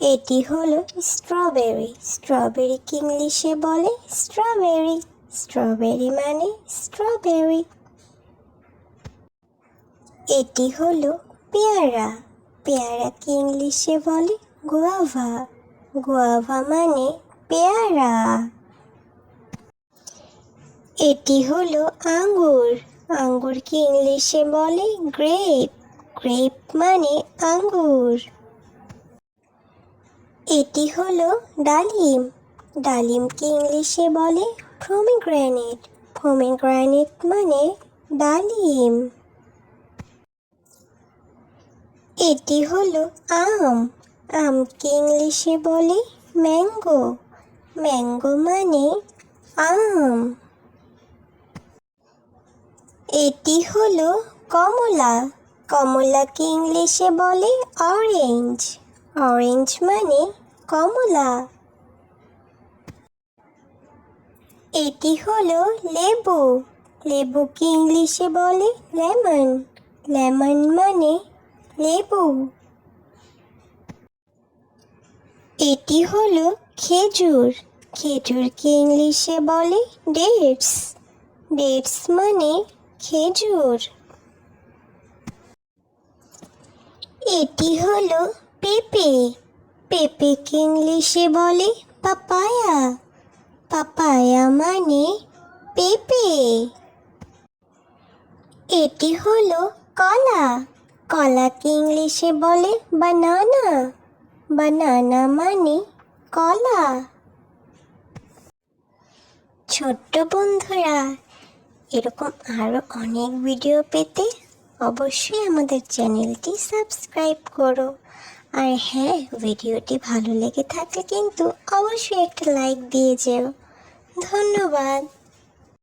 এটি হলো স্ট্রবেরি স্ট্রবেরিকে ইংলিশে বলে? স্ট্রবেরি স্ট্রবেরি মানে স্ট্রবেরি এটি হলো পেয়ারা। পেয়ারাকে ইংলিশে বলে? গোয়াভা গোয়াভা মানে পেয়ারা। এটি হলো আঙ্গুর। আঙ্গুরকে ইংলিশে বলে? গ্রেপ গ্রেপ মানে আঙ্গুর। এটি হলো ডালিম। ডালিমকে ইংলিশে বলে প্রমিগ্রানেট প্রমিগ্রানেট মানে ডালিম। এটি হলো আম। আমকে ইংলিশে বলে ম্যাঙ্গো ম্যাঙ্গো মানে আম। এটি হলো কমলা। কমলাকে ইংলিশে বলে অরেঞ্জ অরেঞ্জ মানে কমলা। এটি হলো লেবু। লেবুকে ইংলিশে বলে লেমন। লেমন মানে লেবু। এটি হলো খেজুর। খেজুরকে ইংলিশে বলে ডেটস। ডেটস মানে খেজুর। এটি হলো পেঁপে। পেঁপেকে ইংলিশে বলে? পাপায়া। পাপায়া মানে পেঁপে। এটি হলো কলা। কলাকে ইংলিশে বলে? বানানা। বানানা মানে কলা। ছোট্ট বন্ধুরা, এরকম আরও অনেক ভিডিও পেতে অবশ্যই আমাদের চ্যানেলটি সাবস্ক্রাইব করো। আর হ্যাঁ ভিডিওটি ভালো লেগে থাকলে কিন্তু অবশ্যই একটা লাইক দিয়ে যেও। ধন্যবাদ।